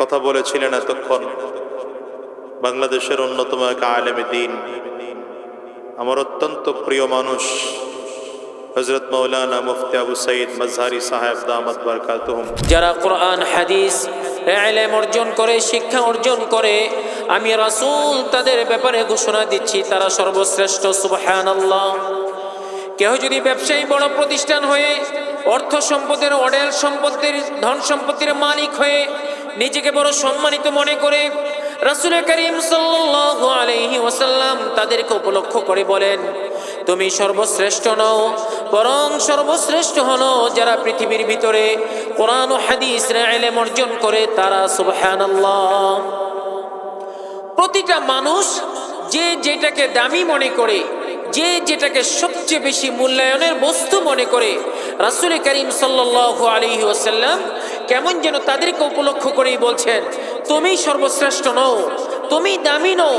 কথা বলেছিলেন এতক্ষণ বাংলাদেশের অন্যতম এক আলেমে দিন। আমার অত্যন্ত প্রিয় মানুষ হজরত মৌলানা মুফতি আবু সঈদ মজহারি সাহেব বরকাতুহম। যারা কোরআন, হাদিস, এলেম অর্জন করে, শিক্ষা অর্জন করে, আমি রাসূল তাদের ব্যাপারে ঘোষণা দিচ্ছি, তারা সর্বশ্রেষ্ঠ সুবহান কেউ যদি ব্যবসায়ী, বড় প্রতিষ্ঠান হয়ে, অর্থ সম্পদের, অডেল সম্পত্তির, ধন সম্পত্তির মালিক হয়ে নিজেকে বড় সম্মানিত মনে করে রাসূল করিম সাল্লাল্লাহু আলাইহি ওয়াসাল্লাম তাদেরকে উপলক্ষ করে বলেন, তুমি সর্বশ্রেষ্ঠ নও, বরং সর্বশ্রেষ্ঠ হলো যারা পৃথিবীর ভিতরে কোরআন হাদিস এলেম অর্জন করে তারা সুবহানাল্লাহ। প্রতিটা মানুষ যে যেটাকে দামি মনে করে, যে যেটাকে সবচেয়ে বেশি মূল্যায়নের বস্তু মনে করে, রাসুল করিম সাল্লাল্লাহু আলাইহি ওয়াসাল্লাম কেমন যেন তাদেরকে উপলক্ষ করেই বলছেন তুমি সর্বশ্রেষ্ঠ নও তুমি দামি নও,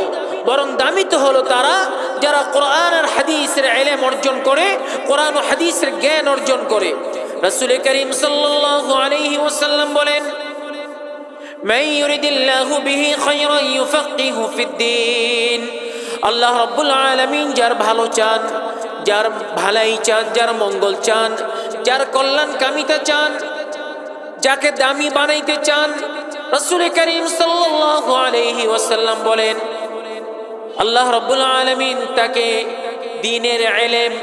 বরং দামি তো হলো তারা যারা কোরআন আর হাদিসের এলেম অর্জন করে, কোরআন হাদিসের জ্ঞান অর্জন করে। রসুল করিম সাল্লাল্লাহু আলাইহি ওয়াসাল্লাম বলেন, মান ইউরিদিল্লাহু বিহি খায়রান ইউফাক্কিহু ফিদ্দিন। আল্লাহ রাব্বুল আলামিন যার ভালো যার ভালাই চাঁদ যার মঙ্গল চান, যার কল্যাণ কামিতা চান যাকে দামি বানাইতে চান, রসুল করিম সাল্লাল্লাহু আলাইহি ওয়াসাল্লাম বলেন, আল্লাহ রব্বুল আলমিন তাকে দিনের এলেম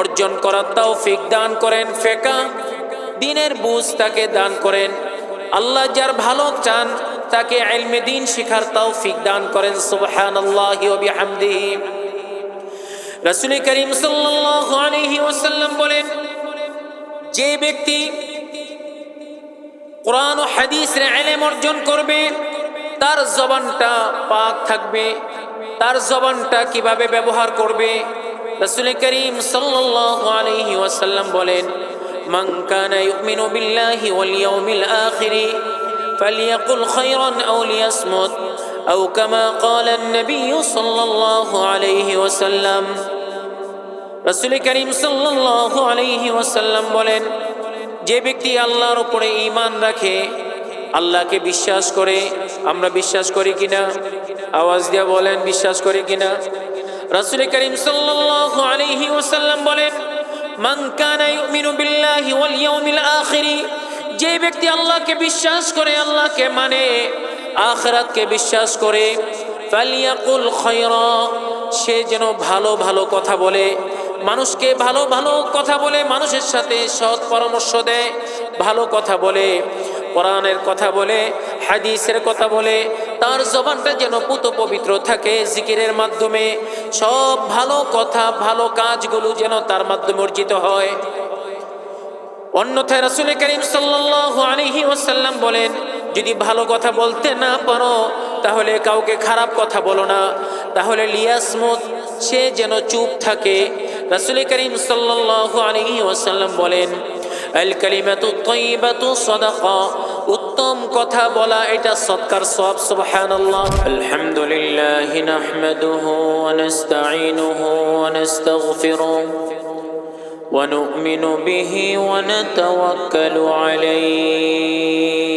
অর্জন করার তৌফিক দান করেন, ফেকা দিনের বুঝ তাকে দান করেন। আল্লাহ যার ভালো চান, তাকে এলমে দিন শিখার তৌফিক দান করেন, সুবহানাল্লাহি বিহামদিহি। রাসূল করিম সাল্লাল্লাহু আলাইহি ওয়াসাল্লাম বলেন, যে ব্যক্তি কোরআন ও হাদিসের ইলম অর্জন করবে তার জবানটা পাক থাকবে তার জবানটা কিভাবে ব্যবহার করবে রাসূল করিম সাল্লাল্লাহু আলাইহি ওয়াসাল্লাম বলেন মান কানা ইউমিনু বিল্লাহি ওয়াল ইয়াউমিল আখির فليقل خيرا أو ليصمت أو كما قال النبي صلى الله عليه وسلم রসুল করিম সাল্লাল্লাহু আলাইহি ওয়াসাল্লাম বলেন যে ব্যক্তি আল্লাহর উপরে ইমান রাখে, আল্লাহকে বিশ্বাস করে, আমরা বিশ্বাস করি কিনা? আওয়াজ দিয়া বলেন, বিশ্বাস করি কিনা? রসুল করিম ওয়াসাল্লাম বলেন, মান যে ব্যক্তি আল্লাহকে বিশ্বাস করে, আল্লাহকে মানে আখরাতকে বিশ্বাস করে সে যেন ভালো ভালো কথা বলে মানুষকে ভালো ভালো কথা বলে মানুষের সাথে সৎ পরামর্শ দেয়, ভালো কথা বলে, কোরআনের কথা বলে, হাদিসের কথা বলে, তার জবানটা যেন পুত পবিত্র থাকে জিকিরের মাধ্যমে। সব ভালো কথা, ভালো কাজগুলো যেন তার মাধ্যমে অর্জিত হয়। অন্যথায় রাসুল করিম সাল্লাল্লাহু আলাইহি ওয়াসাল্লাম বলেন, যদি ভালো কথা বলতে না পারো, তাহলে কাউকে খারাপ কথা বলো না। তাহলে লিয়াসমত সে যেন চুপ থাকে। রাসুল করিম সাল্লাল্লাহু আলাইহি ওয়াসাল্লাম বলেন আল কালিমাতু তাইয়িবাতু সাদাকা উত্তম কথা বলা এটা সৎকার সব সুবহানাল্লাহ আলহামদুলিল্লাহ নাহমাদুহু ওয়া নাস্তাঈনুহু ওয়া নাস্তাগফিরুহ ونؤمن به ونتوكل عليه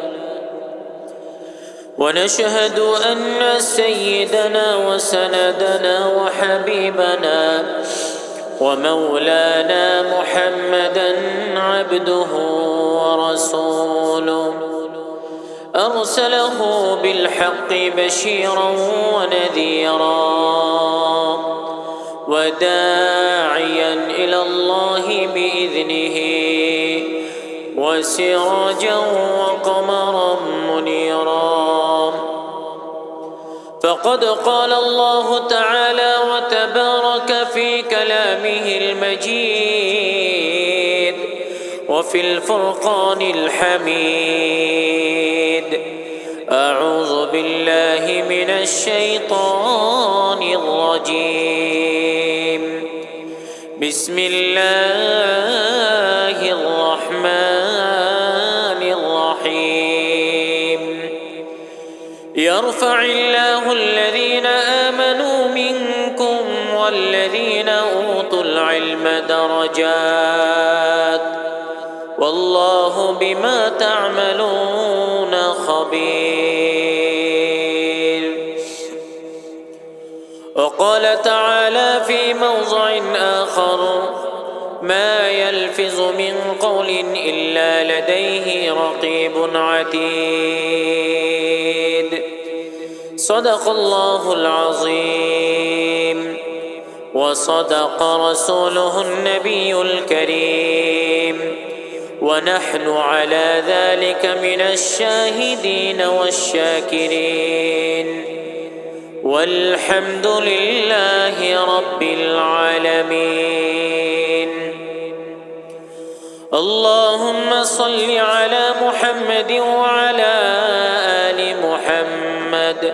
ونشهد أن سيدنا وسندنا وحبيبنا ومولانا محمدا عبده ورسوله. أرسله بالحق بشيرا ونذيرا وداعيا إلى الله بإذنه وسراجا وقمرا فقد قال الله تعالى وتبارك في كلامه المجيد وفي الفرقان الحميد. أعوذ بالله من الشيطان الرجيم. بسم الله الرحمن يرفع الله الذين آمنوا منكم والذين أوتوا العلم درجات والله بما تعملون خبير. وقال تعالى في موضع آخر ما يلفظ من قول إلا لديه رقيب عتيد. صدق الله العظيم. وصدق رسوله النبي الكريم. ونحن على ذلك من الشاهدين والشاكرين. والحمد لله رب العالمين. اللهم صل على محمد وعلى آل محمد.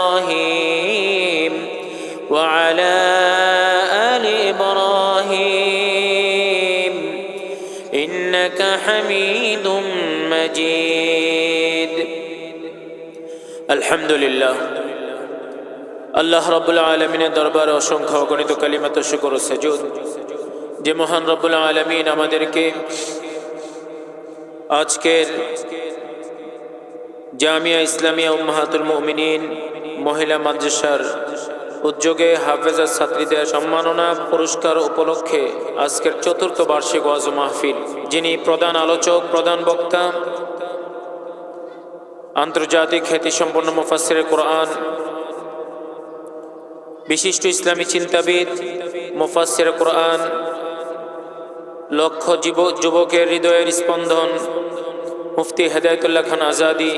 وعلى ال ابراهيم انك حميد مجيد الحمد لله আল্লাহ রব্বুল আলমিনের দরবারে অসংখ্য অগণিত কালিমাত শুকর ও সেজুদ যে মহান রব্বুল আলমিন আমাদেরকে আজকের জামিয়া ইসলামিয়া উম্মাহাতুল মুমিনিন মহিলা মাদ্রাসার উদ্যোগে হাফেজা ছাত্রীদের সম্মাননা পুরস্কার উপলক্ষে আজকের চতুর্থ বার্ষিক ওয়াজ মাহফিল, যিনি প্রধান আলোচক, প্রধান বক্তা, আন্তর্জাতিক খ্যাতিসম্পন্ন মুফাসির কোরআন, বিশিষ্ট ইসলামী চিন্তাবিদ মুফাসির কোরআন, লক্ষ যুব যুবকের হৃদয়ের স্পন্দন, মুফতি হেদায়তুল্লাহ খান আজাদি,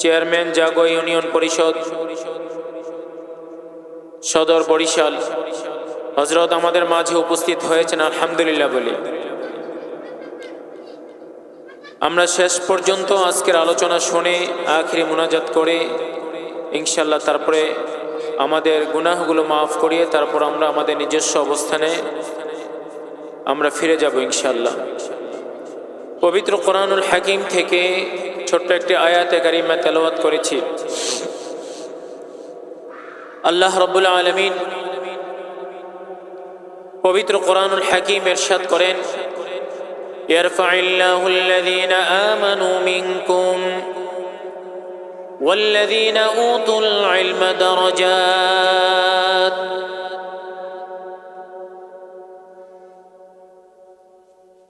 চেয়ারম্যান জাগো ইউনিয়ন পরিষদ সদর বরিশাল। হজরত আমাদের মাঝে উপস্থিত হয়েছেন, আলহামদুলিল্লাহ বলে। আমরা শেষ পর্যন্ত আজকের আলোচনা শুনে, আখিরি মোনাজাত করে ইনশাল্লাহ তারপরে আমাদের গুনাহগুলো মাফ করিয়ে তারপর আমরা আমাদের নিজস্ব অবস্থানে আমরা ফিরে যাব ইনশাল্লাহ পবিত্র কোরআনুল হাকিম থেকে ছোট্ট একটি আয়াতে কারিমা তেলাওয়াত করেছি। আল্লাহ রব্বুল আলমিন পবিত্র কোরআনুল হাকিম এরশাদ করেন يرفع الله الذين آمنوا منكم والذين أوتوا العلم درجات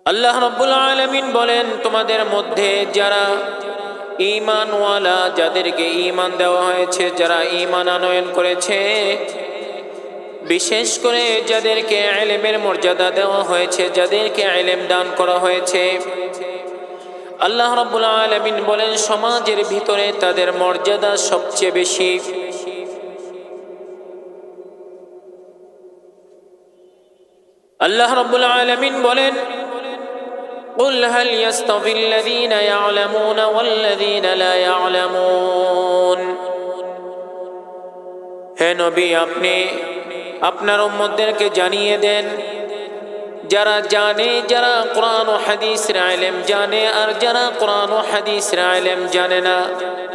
আল্লাহ রব্বুল আলমিন বলেন তোমাদের মধ্যে যারা ইমানওয়ালা যাদেরকে ইমান দেওয়া হয়েছে, যারা ইমান আনয়ন করেছে, বিশেষ করে যাদেরকে এলেমের মর্যাদা দেওয়া হয়েছে, যাদেরকে এলেম দান করা হয়েছে, আল্লাহ রব্বুল আলমিন বলেন, সমাজের ভিতরে তাদের মর্যাদা সবচেয়ে বেশি। আল্লাহ রব্বুল আলমিন বলেন قل هل يستوي الذين يعلمون والذين لا يعلمون হে নবী আপনি আপনার উম্মতদেরকে জানিয়ে দেন যারা জানে যারা কোরআন ও হাদিসের আলেম জানে আর যারা কোরআন ও হাদিসের আলেম জানে না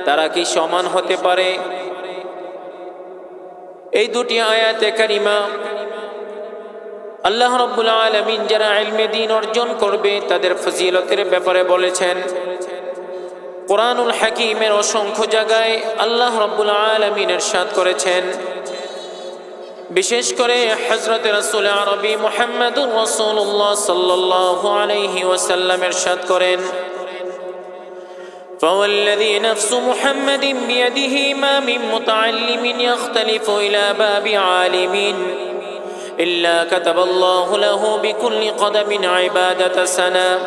তারা কি সমান হতে পারে এই দুটি আয়াতে কারিমা আল্লাহ রব্বুল আলমিন যারা আলমে দিন অর্জন করবে তাদের ফজিলতের ব্যাপারে বলেছেন কোরআনুল হাকিমের অসংখ্য জায়গায় আল্লাহ রব্বুল আলমিনের সাদ করেছেন বিশেষ করে হজরত রসুল আরবি মোহাম্মদুর রসুল্লাহ সাল্লাহ আলহি ওসাল্লামের সাদ করেন فوالذي نفس محمد بيده ما من متعلم يختلف إلى باب عالم إلا كتب الله له بكل قدم عبادة سنة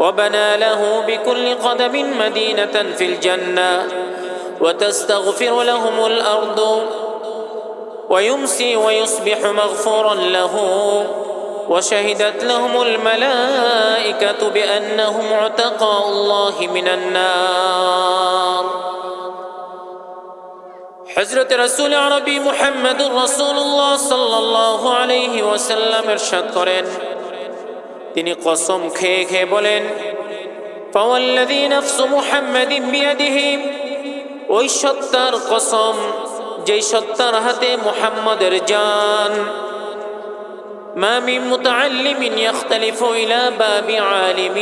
وبنى له بكل قدم مدينة في الجنة وتستغفر لهم الأرض ويمسي ويصبح مغفورا له وشهدت لهم الملائكة بأنهم عتقاء الله من النار. حضرت رسول عربي محمد رسول الله صلى الله عليه وسلم ارشاد করেন তিনি কসম খেয়ে খেয়ে বলেন فوالذي نفس محمد بيده ওই সত্তার কসম যেই সত্তার হাতে মুহাম্মাদের জান ما من متعلم يختلف إلى باب عالم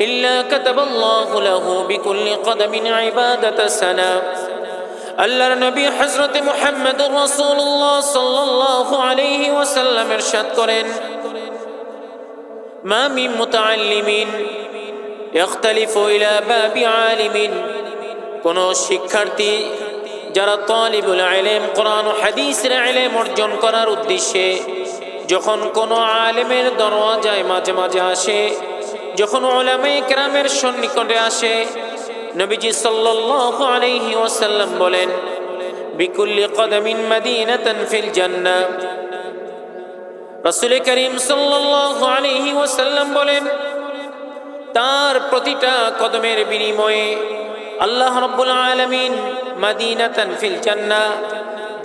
إلا كتب الله له بكل قدم عبادة سنة আল্লাহর নবী হজরত মুহাম্মদ রসুল্লাহ সাল্লাহ আলহি ওয়াসাল্লাম এরশাদ করেন, মা মিন মুতাআল্লিমিন ইয়াখতালিফু ইলা বাবি আলিমিন। কোন শিক্ষার্থী যারা তালিবুল ইলম, কোরআন হাদিসের ইলম অর্জন করার উদ্দেশ্যে যখন কোনো আলেমের দরওয়াজায় মাঝে মাঝে আসে, যখন ওলামায়ে কেরামের সন্নিকটে আসে নবীজি সাল্লাল্লাহু আলাইহি ওয়াসাল্লাম বলেন, বিকুল্লি কদমিন মাদিনাতান ফিল জান্নাহ। রাসূল করিম সাল্লাল্লাহু আলাইহি ওয়াসাল্লাম বলেন, তার প্রতিটা কদমের বিনিময়ে আল্লাহ রাব্বুল আলামিন মাদিনাতান ফিল জান্নাহ,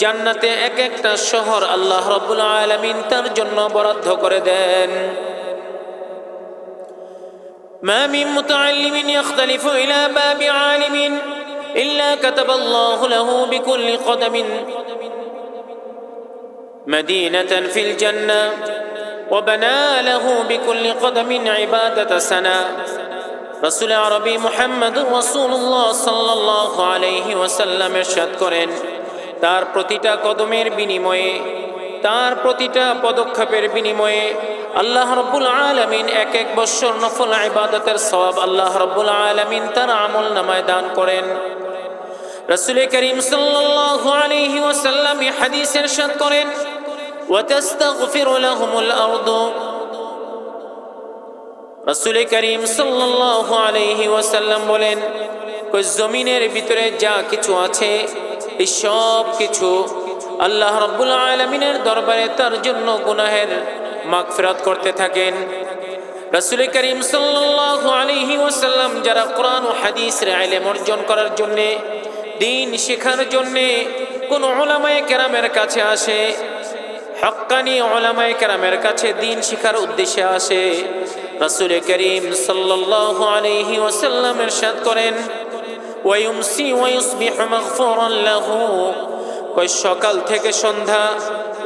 জান্নাতে এক একটা শহর আল্লাহ রাব্বুল আলামিন তার জন্য বরাদ্দ করে দেন। ما من متعلم يختلف إلى باب عالم إلا كتب الله له بكل قدم مدينة في الجنة وبنى له بكل قدم عبادة سنة رسول عربي محمد رسول الله صلى الله عليه وسلم ارشاد করেন তার প্রতিটা কদমের বিনিময়ে তার প্রতিটা পদক্ষেপের বিনিময়ে আল্লাহ রব্বুল আলমিন এক এক বৎসর নফল ইবাদতের সবাব আল্লাহ রব্বুল আলমিন তার আমল নামায় দান করেন। রসুল করিম সাল্লি ওসাল্লাম হাদিস এরশাদ করেন রসুল করিম সাল্লাহ আলহি ওয়াসাল্লাম বলেন জমিনের ভিতরে যা কিছু আছে, এই সব কিছু আল্লাহ রব্বুল আলমিনের দরবারে তার জন্য গুনাহের মাগফিরাত করতে থাকেন। রসুল করিম সাল্লাল্লাহু আলাইহি ওয়াসাল্লাম যারা কোরআন ও হাদিসের ইলম অর্জন করার জন্যে, দিন শেখার জন্যে কোন ওলামায়ে কেরামের কাছে আসে হক্কানি ওলামায়ে কেরামের কাছে দিন শিখার উদ্দেশ্যে আসে। রসুল করিম সাল্লাল্লাহু আলাইহি ওয়াসাল্লাম ইরশাদ করেন ওয়ায়ুমসি ওয়ায়ুসবিহু মাগফুরান লাহু। কই সকাল থেকে সন্ধ্যা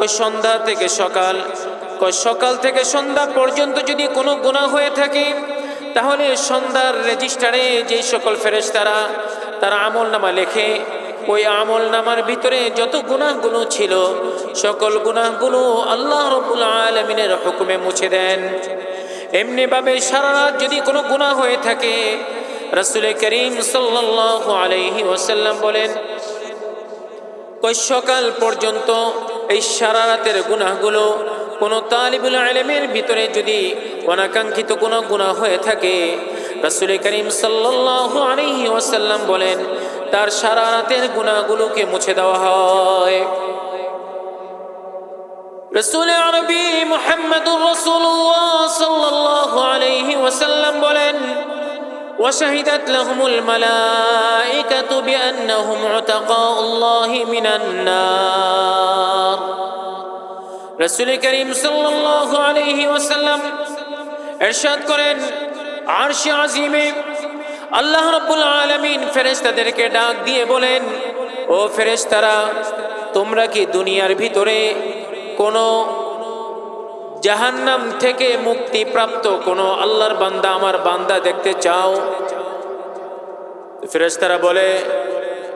ওই সন্ধ্যা থেকে সকাল, কই সকাল থেকে সন্ধ্যা পর্যন্ত যদি কোনো গুনাহ হয়ে থাকে, তাহলে সন্ধ্যার রেজিস্টারে যে সকল ফেরেশতারা, তারা আমল নামা লেখে। ওই আমল নামার ভিতরে যত গুনাহগুলো ছিল, সকল গুনাহগুলো আল্লাহ রব্বুল আলমিনের হুকুমে মুছে দেন। এমনিভাবে সারা রাত যদি কোনো গুনাহ হয়ে থাকে, রসুল করিম সাল্লাল্লাহু আলাইহি ওসাল্লাম বলেন কই সকাল পর্যন্ত এই সারা রাতের গুনাহগুলো কোনো তালিবুল আলমের ভিতরে যদি অনাকাঙ্ক্ষিত কোনো গুনাহ হয়ে থাকে, রসুল করিম সাল্লাল্লাহু আলাইহি ওয়াসাল্লাম বলেন, তার সারা রাতের গুনাহগুলোকে মুছে দেওয়া হয়। রসুল আরবি মুহাম্মদুর বলেন وشهدت لهم الملائكة بأنهم عتقاء الله من النار رسول كريم صلى الله عليه وسلم ارشاد করেন আরশ আজিমে আল্লাহ রাব্বুল আলামিন ফেরেশতাদেরকে ডাক দিয়ে বলেন ও ফেরেশতারা তোমরা কি দুনিয়ার ভিতরে কোনো জাহান্নাম থেকে মুক্তি প্রাপ্ত কোনো আল্লাহর বান্দা আমার বান্দা দেখতে চাও ফেরেশতারা বলে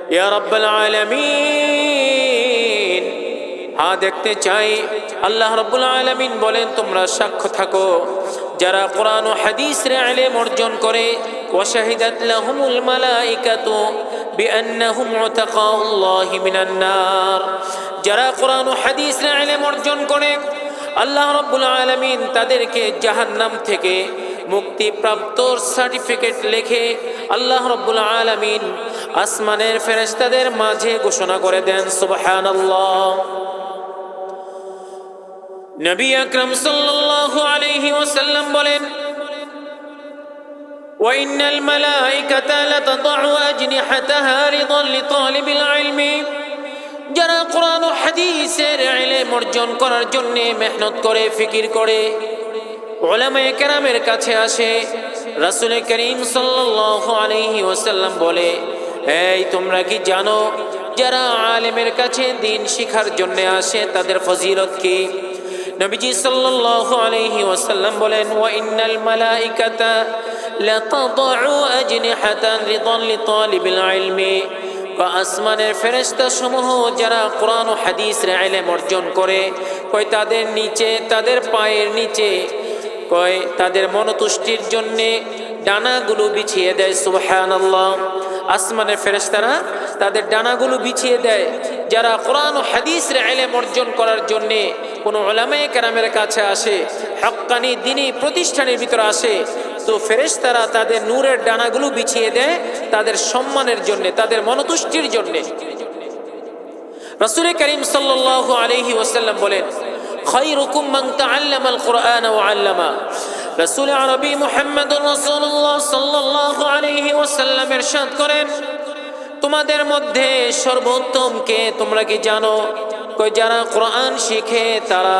ইয়া রাব্বাল আলামিন হ্যাঁ দেখতে চাই আল্লাহ রাব্বুল আলামিন বলেন তোমরা সাক্ষ্য থাকো যারা কোরআন ও হাদিস রে ইলম অর্জন করে وشهدت لهم الملائكة بأنهم عتقاء الله من النار যারা কোরআন ও হাদিস ইলম অর্জন করে আল্লাহ রব্বুল আলমিন তাদেরকে জাহান্নাম থেকে মুক্তিপ্রাপ্ত সার্টিফিকেট লেখে আল্লাহ রব্বুল আলমিন আসমানের ফেরেশতাদের মাঝে ঘোষণা করে দেন সুবহান নবী আকরম সাল্লাল্লাহু আলাইহি ওয়াসাল্লাম বলেন وإن الملائكة لتضع أجنحتها رضا لطالب العلم যারা কোরআন হাদিসের ইলম অর্জন করার জন্য মেহনত করে, ফিকির করে ওলামায়ে কেরামের কাছে আসে রাসূল করিম সাল্লাল্লাহু আলাইহি ওয়াসাল্লাম বলে, এই, তোমরা কি জানো, যারা আলেমের কাছে দিন শিখার জন্য আসে, তাদের ফজিলত কি? নবীজি সাল্লাল্লাহু আলাইহি ওয়াসাল্লাম বলেন, ওয়া ইন্নাল মালাইকাতা লাতাদউ আজনিহাতান রিদান লিতালিবিল ইলমি। আসমানের ফেরেশতা সমূহ যারা কোরআন ও হাদিসের ইলম অর্জন করে, কয় তাদের নিচে, তাদের পায়ের নিচে, কয় তাদের মনতুষ্টির জন্যে ডানাগুলো বিছিয়ে দেয়, সুবহানাল্লাহ। আসমানের ফেরেশতারা তাদের ডানাগুলো বিছিয়ে দেয়। যারা কোরআন ও হাদিসের ইলম অর্জন করার জন্যে কোনো ওলামায়ে কেরামের কাছে আসে হক্কানি দিনী প্রতিষ্ঠানের ভিতরে আসে তো ফেরেশতারা তাদের নূরের ডানাগুলো বিছিয়ে দেয় তাদের সম্মানের জন্যে, তাদের মনতুষ্টির জন্যে। রসুল করিম সাল্লাল্লাহু আলাইহি ওয়াসাল্লাম বলেন, খায়রুকুম মান তাআল্লামা আল কুরআন ওয়া আল্লামা। রাসূল আরবি মুহাম্মদুর রাসূলুল্লাহ সাল্লাল্লাহু আলাইহি ওয়াসাল্লাম ইরশাদ করেন, তোমাদের মধ্যে সর্বোত্তম কে তোমরা কি জানো? কই যারা কোরআন শিখে তারা,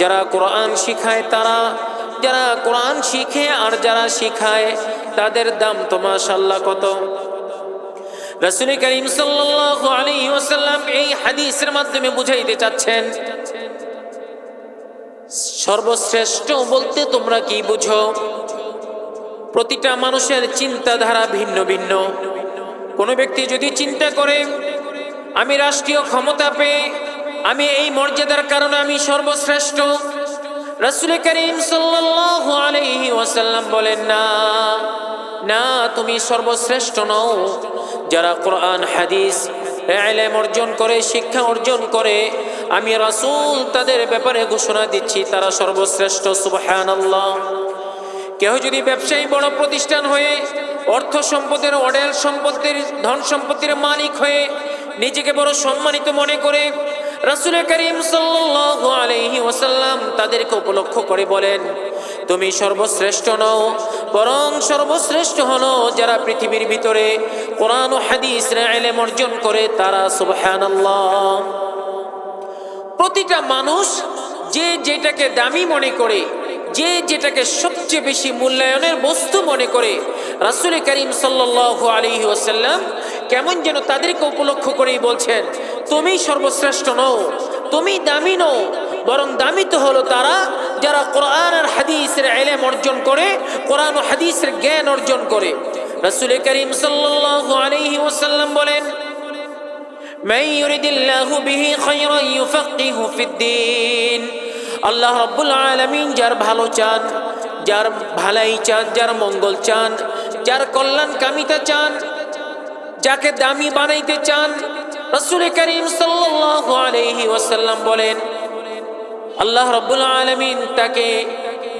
যারা কোরআন শিখায় তারা। যারা কোরআন শিখে আর যারা শিখায়, তাদের দাম তো মাশাআল্লাহ কত? রাসূল করিম ওয়াসাল্লাম এই হাদিসের মাধ্যমে বুঝাইতে চাচ্ছেন, সর্বশ্রেষ্ঠ বলতে তোমরা কি বুঝো? প্রতিটা মানুষের চিন্তাধারা ভিন্ন ভিন্ন। কোনো ব্যক্তি যদি চিন্তা করে, আমি রাষ্ট্রীয় ক্ষমতা পেয়ে, আমি এই মর্যাদার কারণে আমি সর্বশ্রেষ্ঠ রাসূল করিম সাল্লাল্লাহু ওয়াসাল্লাম বলেন, না না, তুমি সর্বশ্রেষ্ঠ নও। যারা কোরআন, হাদিস অর্জন করে, শিক্ষা অর্জন করে, আমি রাসূল তাদের ব্যাপারে ঘোষণা দিচ্ছি, তারা সর্বশ্রেষ্ঠ, সুবহানাল্লাহ। কেউ যদি ব্যবসায়ী, বড় প্রতিষ্ঠান হয়ে, অর্থ সম্পদের, অডেল সম্পত্তির, ধন সম্পত্তির মালিক হয়ে, নিজেকে বড় সম্মানিত মনে করে রাসুল করিম আলাইহি ওয়াসাল্লাম তাদেরকে উপলক্ষ করে বলেন, তুমি সর্বশ্রেষ্ঠ নও, বরং সর্বশ্রেষ্ঠ হলো যারা পৃথিবীর ভিতরে কোরআন ও হাদিসের ইলম অর্জন করে তারা সুবহানাল্লাহ। প্রতিটা মানুষ যে যেটাকে দামি মনে করে, যে যেটাকে সবচেয়ে বেশি মূল্যায়নের বস্তু মনে করে রাসুল করিম সাল্লাহ আলী ওসাল্লাম কেমন যেন তাদেরকে উপলক্ষ করেই বলছেন তুমি সর্বশ্রেষ্ঠ নও তুমি দামি নও বরং দামি তো হলো তারা যারা কোরআন আর হাদিসের এলেম অর্জন করে কোরআন ও হাদিসের জ্ঞান অর্জন করে রাসুল করিম সাল্লাহ আলী ওসাল্লাম বলেন من يرد الله به خيرا يفقهه في الدين আল্লাহ রব্বুল আলমিন যার ভালো চান যার ভালাই চান যার মঙ্গল চান যার কল্যাণ কামিতা চান যাকে দামি বানাইতে চান রসুল করিম সাল্লাল্লাহু আলাইহি ওয়াসাল্লাম বলেন, আল্লাহ রব্বুল আলমিন তাকে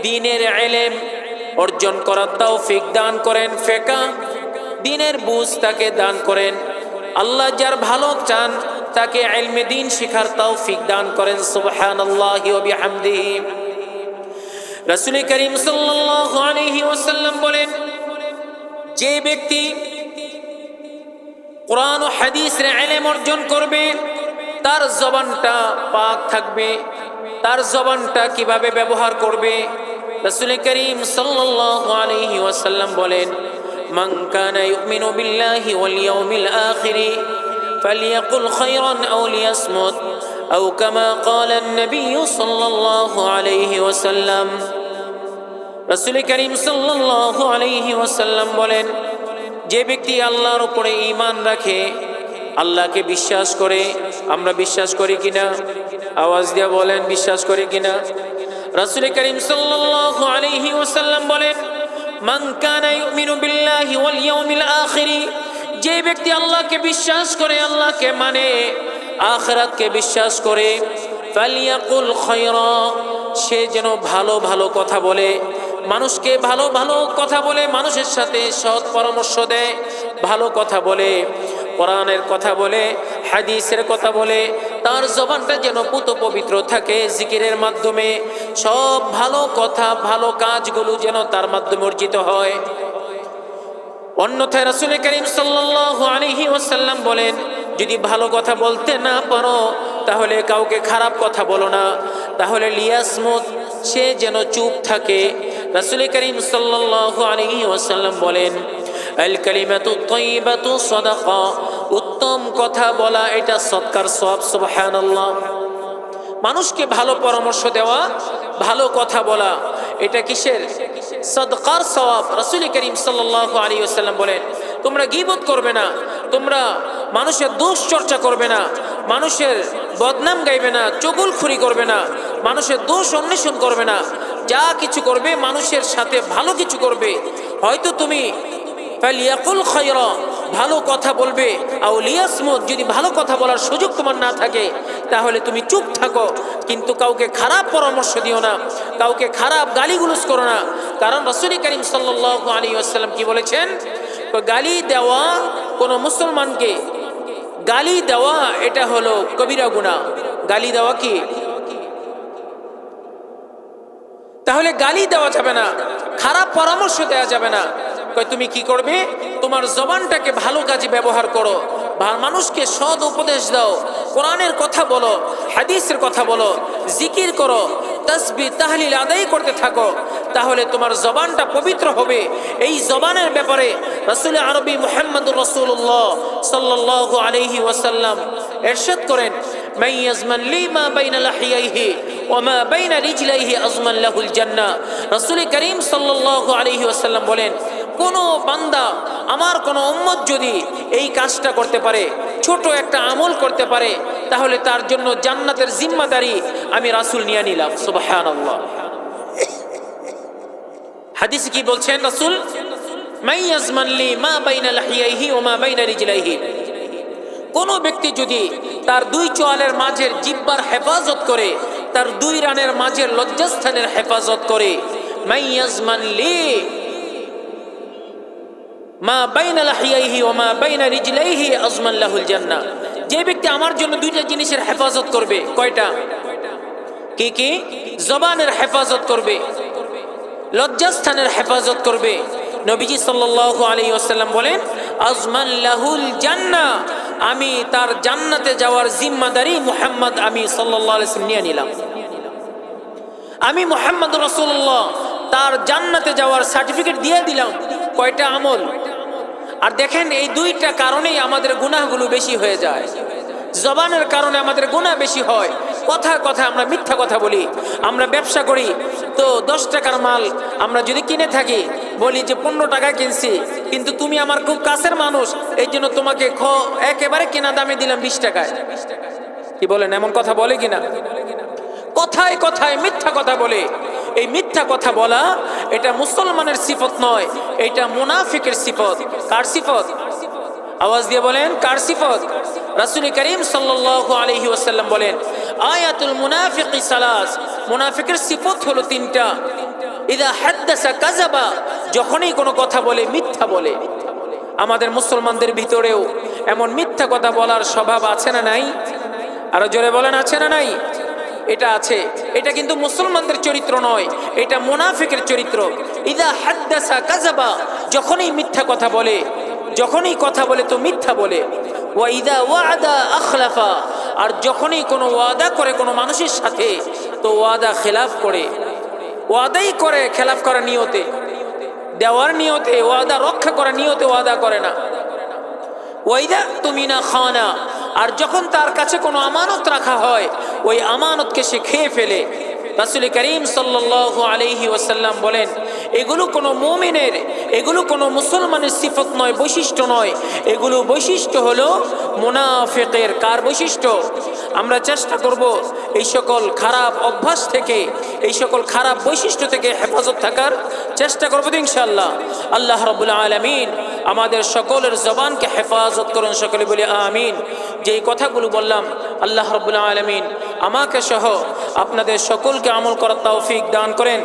দিনের এলেম অর্জন করার তৌফিক দান করেন, ফেকা দিনের বুঝ তাকে দান করেন। আল্লাহ যার ভালো চান, তাকে এলমে দিন শিখার তৌফিক দান করেন, সুবহানাল্লাহি ওয়া বিহামদিহি। রাসূল করিম সাল্লাল্লাহু আলাইহি ওয়াসাল্লাম বলেন, যে ব্যক্তি কোরআন ও হাদিসের ইলম অর্জন করবে তার জবানটা পাক থাকবে তার জবানটা কিভাবে ব্যবহার করবে রাসূল করিম সাল্লাল্লাহু আলাইহি ওয়াসাল্লাম বলেন من كان يؤمن بالله واليوم الآخر فليقل خيرا أو ليصمت أو كما قال النبي صلى الله عليه وسلم رسول كريم صلى الله عليه وسلم বলেন যে ব্যক্তি আল্লাহর উপরে ইমান রাখে, আল্লাহকে বিশ্বাস করে, আমরা বিশ্বাস করি কিনা? আওয়াজ দিয়া বলেন, বিশ্বাস করি কিনা? রাসূল করিম ওয়াসাল্লাম বলেন যে ব্যক্তি আল্লাহকে বিশ্বাস করে, আল্লাহকে মানে আখিরাতকে বিশ্বাস করে সে যেন ভালো ভালো কথা বলে মানুষকে ভালো ভালো কথা বলে, মানুষের সাথে সৎ পরামর্শ দেয়, ভালো কথা বলে, কোরআনের কথা বলে, হাদিসের কথা বলে, তার জবানটা যেন পুত পবিত্র থাকে জিকিরের মাধ্যমে। সব ভালো কথা, ভালো কাজগুলো যেন তার মাধ্যমে অর্জিত হয়। অন্যথায় রাসুল করিম সাল্লাল্লাহু আলাইহি ওয়াসাল্লাম বলেন, যদি ভালো কথা বলতে না পারো, তাহলে কাউকে খারাপ কথা বলো না। তাহলে লিয়াসমুত সে যেন চুপ থাকে। রাসুল করিম সাল্লাল্লাহু আলাইহি ওয়াসাল্লাম বলেন, আল কালিমাতু তাইবাতু সাদাকা উত্তম কথা বলা এটা সৎকার সওয়াব, সুবহানাল্লাহ। মানুষকে ভালো পরামর্শ দেওয়া, ভালো কথা বলা, এটা কিসের? সদকার সওয়াব। রাসূল করিম সাল্লাল্লাহু আলাইহি ওয়াসাল্লাম বলেন, তোমরা গীবত করবে না, তোমরা মানুষের দোষ চর্চা করবে না, মানুষের বদনাম গাইবে না, চগুলখুরি করবে না, মানুষের দোষ অন্বেষণ করবে না যা কিছু করবে, মানুষের সাথে ভালো কিছু করবে। হয়তো তুমি ভালো কথা বলবে। যদি ভালো কথা বলার সুযোগ তোমার না থাকে, তাহলে তুমি চুপ থাকো। কিন্তু কাউকে খারাপ পরামর্শ দিও না। কাউকে খারাপ গালিগুলোজ করো না। কারণ রসুল করিম সাল্লাল্লাহু আলাইহি ওয়াসাল্লাম কি বলেছেন? গালি দেওয়া কোনো মুসলমানকে, গালি দেওয়া এটা হলো কবিরা গুনাহ। গালি দেওয়া কি? তাহলে গালি দেওয়া যাবে না, খারাপ পরামর্শ দেওয়া যাবে না। তুমি কি করবে? তোমার জবানটাকে ভালো কাজে ব্যবহার করো। মানুষকে সৎ উপদেশ দাও। কোরআনের কথা বলো, হাদিসের কথা বলো, জিকির করো, তসবি, তাহলিল আদায় করতে থাকো। তাহলে তোমার জবানটা পবিত্র হবে। এই জবানের ব্যাপারে রসুল আরবি মোহাম্মদ রসুল্লাহ সাল্লাহ আলহি ওয়াসাল্লাম এরশাদ করেন, মাইয়াজমান লিমা বাইনা লাহিয়াইহি ওমা বাইনা রিজলাইহি আজমাল্লাহুল জান্নাহ রাসূল করিম সাল্লাল্লাহু আলাইহি ওয়াসাল্লাম বলেন, কোন বান্দা আমার কোন উম্মত যদি এই কাজটা করতে পারে, ছোট একটা আমল করতে পারে, তাহলে তার জন্য জান্নাতের জিম্মাদারি আমি রাসূল নিয়ে নিলাম। সুবহানাল্লাহ। হাদিস কি বলছেন রাসূল? মাই অজমান লি মা বাইনা লাহিয়াইহি ওয়া মা বাইনা রিজলাইহি। কোনো ব্যক্তি যদি তার দুই চোয়ালের মাঝের জিব্বার হেফাজত করে, তার দুই রানের মাঝের লজ্জাস্থানের হেফাজত করে যে ব্যক্তি আমার জন্য দুইটা জিনিসের হেফাজত করবে, কয়টা? কি কি? জবানের হেফাজত করবে, লজ্জাস্থানের হেফাজত করবে। নবীজি সাল্লাল্লাহু আলাইহি ওয়াসাল্লাম বলেন, আজমান লাহুল জান্নাহ আমি তার জান্নাতে যাওয়ার জিম্মাদারি মুহাম্মদ আমি আলাইহি নিয়ে নিলাম। আমি মোহাম্মদ রসুল্লাহ তার জান্নাতে যাওয়ার সার্টিফিকেট দিয়ে দিলাম কয়টা আমল। আর দেখেন এই দুইটা কারণেই আমাদের গুনাহগুলো বেশি হয়ে যায়। জবানের কারণে আমাদের গুনাহ বেশি হয়। কথা কথা আমরা মিথ্যা কথা বলি, আমরা ব্যবসা করি। তো দশ টাকার মাল আমরা যদি কিনে থাকি বলি যে পনেরো টাকা কিনছি, কিন্তু তুমি আমার খুব কাছের মানুষ, এই জন্য তোমাকে খ, একেবারে কেনা দামে দিলাম বিশ টাকায়। কি বলেন, এমন কথা বলে কিনা কথায় কথায় মিথ্যা কথা বলে। এই মিথ্যা কথা বলা, এটা মুসলমানের সিফত নয়, এটা মুনাফিকের সিফত। কার সিফত? আওয়াজ দিয়ে বলেন, কার সিফত? রাসুল করিম সাল্লাল্লাহু আলাইহি ওয়াসাল্লাম বলেন, আয়াতুল মুনাফিকি সালাস। মুনাফিকের সিফত হলো তিনটা। ইদা হাদ্দাসা কাযাবা। যখনই কোনো কথা বলে, মিথ্যা বলে, আমাদের মুসলমানদের ভিতরেও এমন মিথ্যা কথা বলার স্বভাব আছে না নাই? আরও জোরে বলেন, আছে না নাই? এটা আছে। এটা কিন্তু মুসলমানদের চরিত্র নয়, এটা মুনাফিকের চরিত্র। ইদা হাদ্দাসা কাজাবা যখনই মিথ্যা কথা বলে, যখনই কথা বলে তো মিথ্যা বলে। ওয়া ইদা ওয়াদা আখলাফা, আর যখনই কোনো ওয়াদা করে কোনো মানুষের সাথে, তো ওয়াদা খেলাফ করে। ওয়াদাই করে খেলাফ করার নিয়তে। দেওয়ার নিয়তে ওয়াদা, রক্ষা করার নিয়তে ওয়াদা করে না। ওয়াইদা তুমি না খানা, আর যখন তার কাছে কোনো আমানত রাখা হয়, ওই আমানতকে সে খেয়ে ফেলে। রাসুল করিম সাল্লাল্লাহু আলাইহি ওয়াসাল্লাম বলেন, এগুলো কোনো মুমিনের এগুলো কোনো মুসলমানের সিফত নয়, বৈশিষ্ট্য নয়। এগুলো বৈশিষ্ট্য হলো মুনাফেকের কার বৈশিষ্ট্য? আমরা চেষ্টা করব এই সকল খারাপ অভ্যাস থেকে, এই সকল খারাপ বৈশিষ্ট্য থেকে হেফাজত থাকার চেষ্টা করব তো ইনশাআল্লাহ। আল্লাহ রবুল্লা আলমিন আমাদের সকলের জবানকে হেফাজত করুন, সকলে বলি আমিন। যেই কথাগুলো বললাম, আল্লাহ রবুল্লা আলমিন আমাকে সহ আপনাদের সকলকে আমল করার তৌফিক দান করেন।